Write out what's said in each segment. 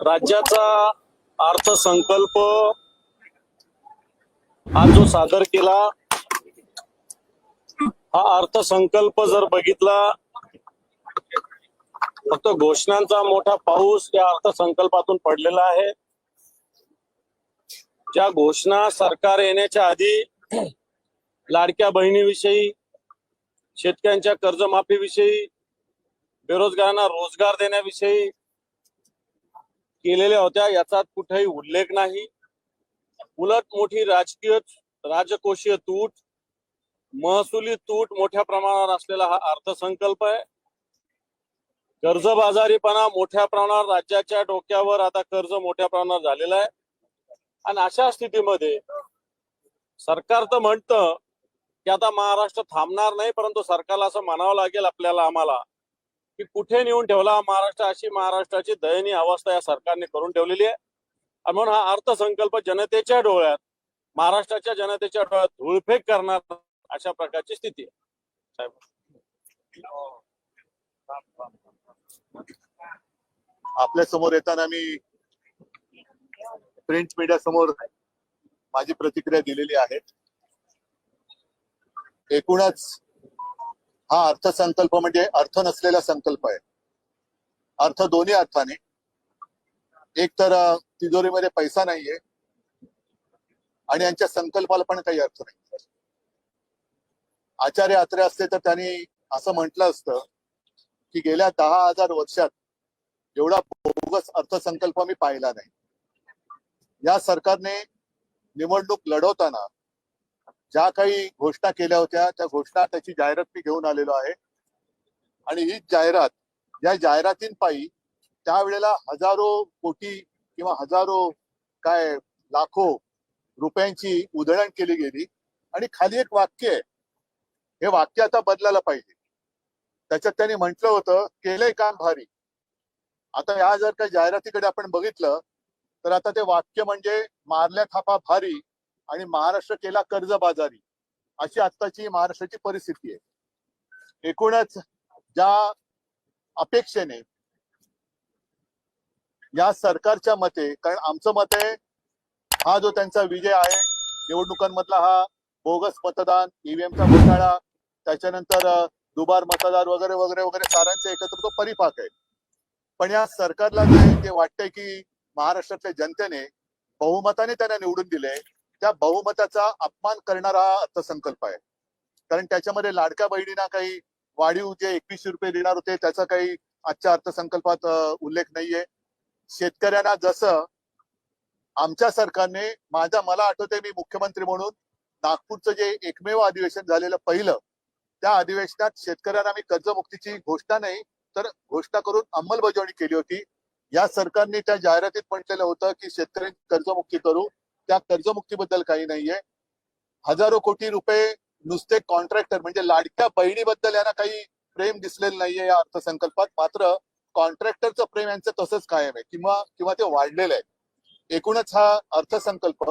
राज्याचा अर्थसंकल्प हा जो सादर केला हा अर्थसंकल्प जर बघितला फक्त घोषणांचा मोठा पाऊस या अर्थसंकल्पातून पडलेला आहे. ज्या घोषणा सरकार येण्याच्या आधी लाडक्या बहिणीविषयी शेतकऱ्यांच्या कर्जमाफीविषयी बेरोजगारांना रोजगार देण्याविषयी केलेल्या होत्या याचा कुठेही उल्लेख नाही. उलट मोठी राजकीय राजकोषीय तूट महसुली तूट मोठ्या प्रमाणावर असलेला हा अर्थसंकल्प आहे. कर्जबाजारीपणा मोठ्या प्रमाणावर राज्याच्या डोक्यावर आता कर्ज मोठ्या प्रमाणावर झालेला आहे. आणि अशा स्थितीमध्ये सरकार तर म्हणतं की आता महाराष्ट्र थांबणार नाही परंतु सरकारला असं म्हणावं लागेल आपल्याला आम्हाला की कुठे नेऊन ठेवला महाराष्ट्र अशी महाराष्ट्राची दयनीय अवस्था या सरकारने करून ठेवलेली आहे. आणि म्हणून हा अर्थसंकल्प जनतेच्या डोळ्यात महाराष्ट्राच्या जनतेच्या डोळ्यात धुळफेक करणार अशा प्रकारची स्थिती आहे. साहेब. आपल्यासमोर येताना मी प्रिंट मीडिया समोर माझी प्रतिक्रिया दिलेली आहे. एकूणच हा अर्थसंकल्प म्हणजे अर्थ नसलेला संकल्प आहे. अर्थ दोन्ही अर्थाने. एक तर तिजोरीमध्ये पैसा नाहीये. आणि यांच्या संकल्पाला पण काही अर्थ नाही. आचार्य अत्रे असते तर त्यांनी असं म्हटलं असतं की गेल्या दहा हजार वर्षात एवढा बोगस अर्थसंकल्प मी पाहिला नाही. या सरकारने निवडणूक लढवताना ज्या काही घोषणा केल्या होत्या त्या घोषणा त्याची जाहिरात मी घेऊन आलेलो आहे. आणि ही जाहिरात या जाहिरातींपायी त्यावेळेला हजारो कोटी किंवा हजारो काय लाखो रुपयांची उधळण केली गेली. आणि खाली एक वाक्य आहे. हे वाक्य आता बदलायला पाहिजे. त्याच्यात त्यांनी म्हटलं होतं केलंय काम भारी. आता या जर का जाहिरातीकडे आपण बघितलं तर आता ते वाक्य म्हणजे मारल्या थापा भारी आणि महाराष्ट्र केला कर्ज बाजारी अशी आत्ताची महाराष्ट्राची परिस्थिती आहे. एकूणच ज्या अपेक्षेने या सरकारच्या मते कारण आमचं मत आहे हा जो त्यांचा विजय आहे निवडणुकांमधला हा बोगस मतदान ईव्हीएमचा घोटाळा त्याच्यानंतर दुबार मतदार वगैरे वगैरे वगैरे सारांचा एकत्र तो परिपाक आहे. पण या सरकारला जे वाटतंय की महाराष्ट्रातल्या जनतेने बहुमताने त्यांना निवडून दिले त्या बहुमताचा अपमान करणारा हा अर्थसंकल्प आहे. कारण त्याच्यामध्ये लाडक्या बहिणींना काही वाढीव जे एकवीसशे रुपये देणार होते त्याचा काही आजच्या अर्थसंकल्पात उल्लेख नाहीये. शेतकऱ्यांना जसं आमच्या सरकारने माझ्या मला आठवते मी मुख्यमंत्री म्हणून नागपूरचं जे एकमेव अधिवेशन झालेलं पहिलं त्या अधिवेशनात शेतकऱ्यांना मी कर्जमुक्तीची घोषणा नाही तर घोषणा करून अंमलबजावणी केली होती. या सरकारने त्या जाहिरातीत म्हटलेलं होतं की शेतकऱ्यांची कर्जमुक्ती करू त्या कर्जमुक्तीबद्दल काही नाहीये. हजारो कोटी रुपये नुसते कॉन्ट्रॅक्टर म्हणजे लाडक्या बहिणीबद्दल यांना काही प्रेम दिसलेलं नाहीये या अर्थसंकल्पात. मात्र कॉन्ट्रॅक्टरचं प्रेम यांचं तसंच कायम आहे किंवा किंवा ते वाढलेलं आहे. एकूणच हा अर्थसंकल्प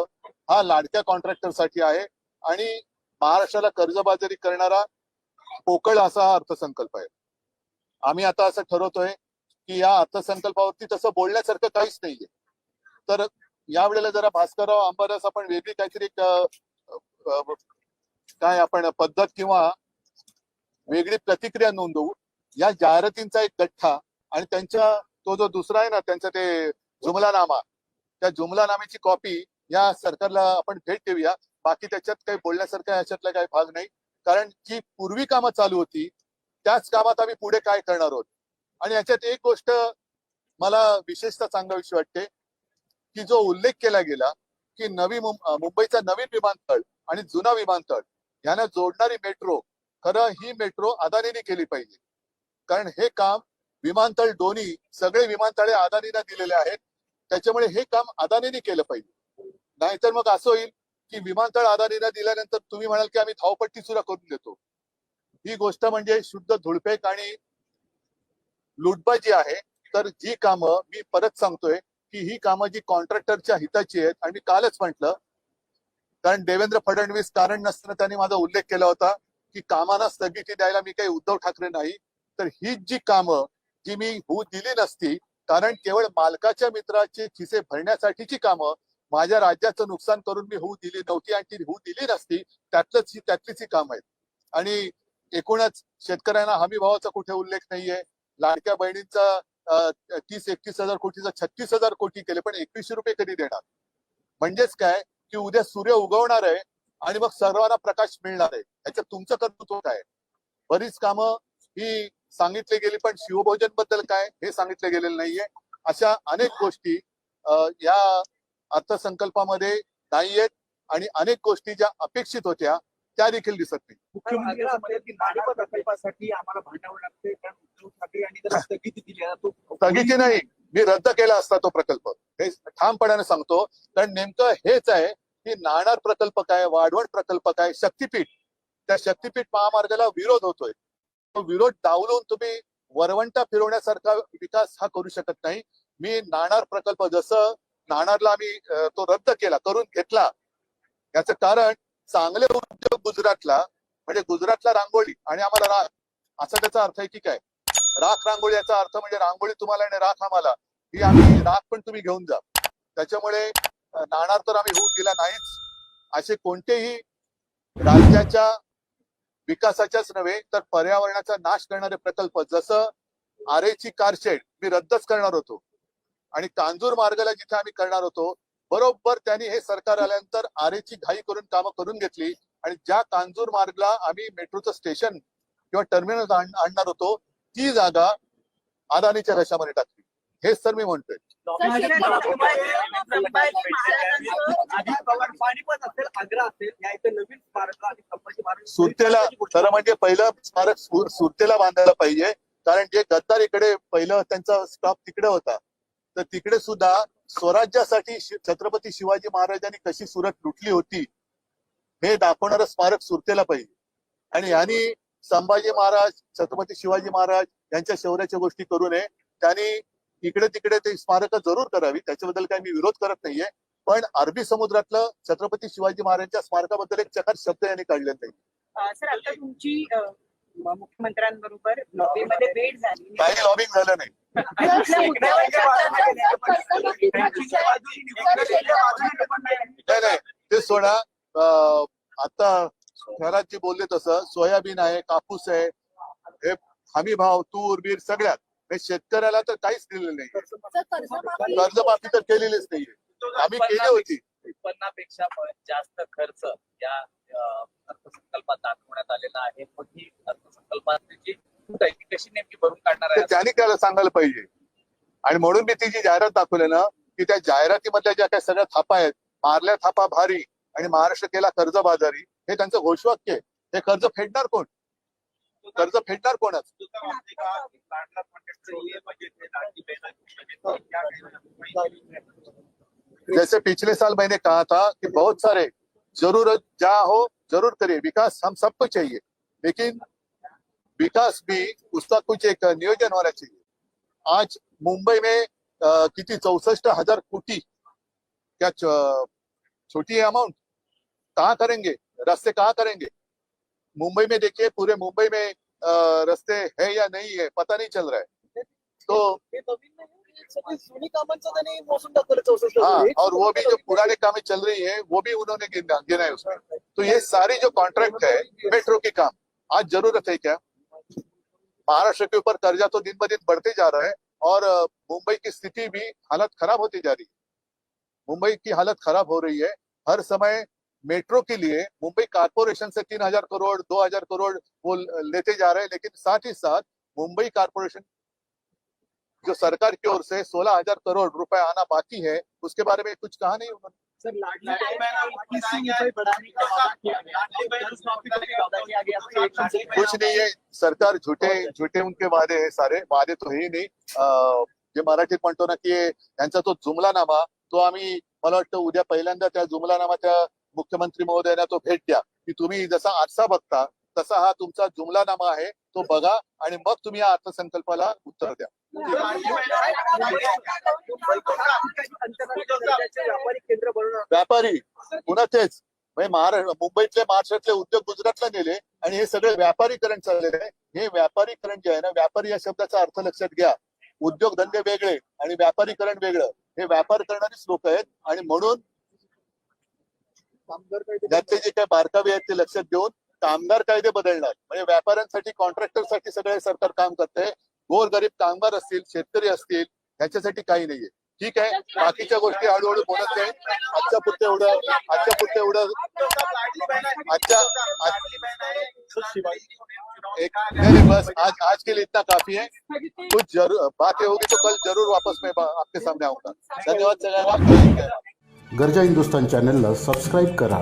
हा लाडक्या कॉन्ट्रॅक्टरसाठी आहे आणि महाराष्ट्राला कर्जबाजारी करणारा पोकळ असा हा अर्थसंकल्प आहे. आम्ही आता असं ठरवतोय की या अर्थसंकल्पावरती तसं बोलण्यासारखं काहीच नाहीये. तर यावेळेला जरा भास्करराव आंबारस आपण वेगळी काहीतरी काय आपण पद्धत किंवा वेगळी प्रतिक्रिया नोंदवू. या जाहिरातींचा एक गठ्ठा आणि त्यांच्या तो जो दुसरा आहे ना त्यांचा ते जुमलानामा त्या जुमलानाम्याची कॉपी या सरकारला आपण भेट देऊया. बाकी त्याच्यात काही बोलण्यासारखं याच्यातला काही भाग नाही. कारण जी पूर्वी कामं चालू होती त्याच कामात आम्ही पुढे काय करणार आहोत? आणि याच्यात एक गोष्ट मला विशेषतः सांगावीशी वाटते की जो उल्लेख केला गेला की नवी मुंबईचा नवीन विमानतळ आणि जुना विमानतळ यांना जोडणारी मेट्रो खरं ही मेट्रो अदानीने केली पाहिजे. कारण हे काम विमानतळ दोन्ही सगळे विमानतळे अदानीला दिलेले आहेत. त्याच्यामुळे हे काम अदानीने केलं पाहिजे. नाहीतर मग असं होईल की विमानतळ अदानीला दिल्यानंतर तुम्ही म्हणाल की आम्ही धावपट्टी सुद्धा करून देतो. ही गोष्ट म्हणजे शुद्ध धुळपेक आणि लुटबाजी आहे. तर जी कामं मी परत सांगतोय. की ही कामं जी कॉन्ट्रॅक्टरच्या हिताची आहेत. आणि मी कालच म्हटलं कारण देवेंद्र फडणवीस कारण नसताना त्यांनी माझा उल्लेख केला होता की कामांना स्थगिती द्यायला मी काही उद्धव ठाकरे नाही. तर हीच जी कामं जी मी होऊ दिली नसती कारण केवळ मालकाच्या मित्राचे खिसे भरण्यासाठीची कामं माझ्या राज्याचं नुकसान करून मी होऊ दिली नव्हती आणि ती होऊ दिली नसती त्यातलंच ही त्यातलीच ही काम आहेत. आणि एकूणच शेतकऱ्यांना हमी भावाचा कुठे उल्लेख नाहीये. लाडक्या बहिणींचा तीस एकतीस हजार कोटीचा छत्तीस हजार कोटी केले पण एकवीसशे रुपये कधी देणार? म्हणजेच काय? की उद्या सूर्य उगवणार आहे आणि मग सर्वांना प्रकाश मिळणार आहे. याच्यात तुमचं कर्तृत्व काय? बरीच कामं ही सांगितली गेली पण शिवभोजनबद्दल काय हे सांगितलं गेलेलं नाहीये. अशा अनेक गोष्टी या अर्थसंकल्पामध्ये नाहीयेत आणि अनेक गोष्टी ज्या अपेक्षित होत्या त्या देखील दिसत नाही. स्थगिती नाही. मी रद्द केला असता तो प्रकल्प. हे ठामपणाने सांगतो. कारण नेमकं हेच आहे की नाणार प्रकल्प काय वाढवण प्रकल्प काय शक्तीपीठ. त्या शक्तीपीठ महामार्गाला विरोध होतोय. तो विरोध डावलून तुम्ही वरवंटा फिरवण्यासारखा विकास हा करू शकत नाही. मी नाणार प्रकल्प जसं नाणारला आम्ही तो रद्द केला करून घेतला. याचं कारण चांगले उद्योग गुजरातला म्हणजे गुजरातला रांगोळी आणि आम्हाला राख असा त्याचा अर्थ आहे की काय? राख रांगोळी याचा अर्थ म्हणजे रांगोळी तुम्हाला आणि राख आम्हाला ही आम्ही राख पण तुम्ही घेऊन जा. त्याच्यामुळे नाणार तर आम्ही होऊ दिला नाहीच. असे कोणतेही राज्याच्या विकासाच्याच नव्हे तर पर्यावरणाचा नाश करणारे प्रकल्प जसं आरेची कारशेड मी रद्दच करणार होतो. आणि कांजूर मार्गाला जिथे आम्ही करणार होतो बरोबर त्यांनी हे सरकार आल्यानंतर आरेची घाई करून कामं करून घेतली. आणि ज्या कांजूर मार्गला आम्ही मेट्रोचं स्टेशन किंवा टर्मिनल आणणार होतो ती जागा अदानीच्या घशामध्ये टाकली. हेच तर मी म्हणतोय. अजित पवार पाणीपत असेल आग्रा असेल या इथे नवीन स्मारक आणि संभाजी महाराज सुरतेला खरं म्हणजे पहिलं स्मारक सुरतेला बांधायला पाहिजे. कारण जे गद्दारीकडे पहिलं त्यांचा स्टॉप तिकडे होता. तर तिकडे सुद्धा स्वराज्यासाठी छत्रपती शिवाजी महाराजांनी कशी सुरत लुटली होती हे दाखवणारं स्मारक सुरतेला पाहिजे. आणि यांनी संभाजी महाराज छत्रपती शिवाजी महाराज यांच्या शौर्याच्या गोष्टी करू नये. त्यांनी इकडे तिकडे ते स्मारक जरूर करावी त्याच्याबद्दल काही मी विरोध करत नाहीये. पण अरबी समुद्रातलं छत्रपती शिवाजी महाराजांच्या स्मारकाबद्दल एक चकार शब्द यांनी काढले नाही सर आता तुमची मुख्यमंत्र्यांबरोबर लॉबीमध्ये भेट झाली. काही लॉबिंग झालं नाही. ते सोडा. आता शहरात जे बोलले तसं. सोयाबीन आहे कापूस आहे. हे हमी भाव तूर बीर सगळ्यात. हे शेतकऱ्याला तर काहीच दिलेलं नाही. कर्जमाफी तर केलेलीच नाहीये. आम्ही केली होती. उत्पन्नापेक्षा पण जास्त खर्च या अर्थसंकल्पात दाखवण्यात आलेला आहे. पण ही अर्थसंकल्पातली जी तूट आहे ती कशी नेमकी भरून काढणार आहे? त्यांनी त्याला सांगायला पाहिजे. आणि म्हणून मी ती जी जाहिरात दाखवली ना की त्या जाहिरातीमधल्या ज्या काही सगळ्या थापा आहेत मारल्या थापा भारी आणि महाराष्ट्र केला कर्जबाजारी हे त्यांचं घोषवाक्य आहे. हे कर्ज फेडणार कोण? कर्ज फेडणार कोणच? जैसे पिछले साल मैंने कहा था कि बहुत सारे ज़रूरत जहाँ हो ज़रूर करिए। विकास हम सबको चाहिए। लेकिन विकास भी उसका कुछ एक नियोजन होना चाहिए। आज मुंबई में अ, किती चौसष्ट हज़ार कोटी क्या छोटी है अमाउंट कहाँ करेंगे? रास्ते कहाँ करेंगे? मुंबई में देखिए पूरे मुंबई में अ, रास्ते है या नहीं है पता नहीं चल रहा है। तो जुनी कामांचं त्यांनी मोसून टाकलं चौसष्ट हाँ और वो भी जो पुराने कामें चल रही है वो भी उन्होंने गिना है उसमें। तो ये सारी जो कॉन्ट्रैक्ट है मेट्रो के काम आज ज़रूरत है क्या? महाराष्ट्र के ऊपर कर्जा तो दिन ब दिन बढ़ते जा रहा है और मुंबई की स्थिति भी हालत खराब होती जा रही है। मुंबई की हालत खराब हो रही है। हर समय मेट्रो के लिए मुंबई कारपोरेशन से तीन हज़ार करोड़ दो हज़ार करोड़ वो लेते जा रहे हैं लेकिन साथ ही साथ मुंबई कारपोरेशन जो सरकार की ओर से सोलह हजार करोड़ रुपए आना बाकी है उसके बारे में कुछ कहा नहीं उन्होंने? सर लाडली बहन को 21 रुपए बढ़ाने का वादा किया गया कर्ज माफी का भी वादा किया गया तो एक लाडली बहन- कुछ नहीं है सरकार झुटे झुटे उनके वादे है सारे वादे तो है नाही। अं, जे मराठीत म्हणतो ना की यांचा तो जुमलानामा तो आम्ही मला वाटतं उद्या पहिल्यांदा त्या जुमलानामाच्या मुख्यमंत्री महोदयांना तो भेट द्या की तुम्ही जसा आरसा बघता तसा हा तुमचा जुमलानामा आहे तो बघा आणि मग तुम्ही या अर्थसंकल्पाला उत्तर द्या. व्यापारी पुन्हा तेच. म्हणजे महाराष्ट्र मुंबईतले महाराष्ट्रातले उद्योग गुजरातला नेले आणि हे सगळे व्यापारीकरण चाललेलं आहे. हे व्यापारीकरण जे आहे ना व्यापारी या शब्दाचा अर्थ लक्षात घ्या. उद्योगधंदे वेगळे आणि व्यापारीकरण वेगळं. हे व्यापार करणारीच लोक आहेत आणि म्हणून त्यातले जे काही बारकावे आहेत ते लक्षात घेऊन कामगार कायदे बदलणार. म्हणजे व्यापाऱ्यांसाठी कॉन्ट्रॅक्टरसाठी सगळे सरकार काम करते. गोरगरीब कामगार असतील शेतकरी असतील ह्याच्यासाठी काही नाहीये. ठीक आहे बाकीच्या गोष्टी हळूहळू बोलत जाईल. आजच्या पुरते एवढं आजच्या पुरते एवढं. आजच्या एक नहीं बस आज आज के लिए इतना काफी है कुछ जरूर बातें होगी तो कल जरूर वापस मैं आपके सामने आऊंगा. धन्यवाद सगळ्यांना. गरजा हिंदुस्तान चॅनलला सबस्क्राईब करा.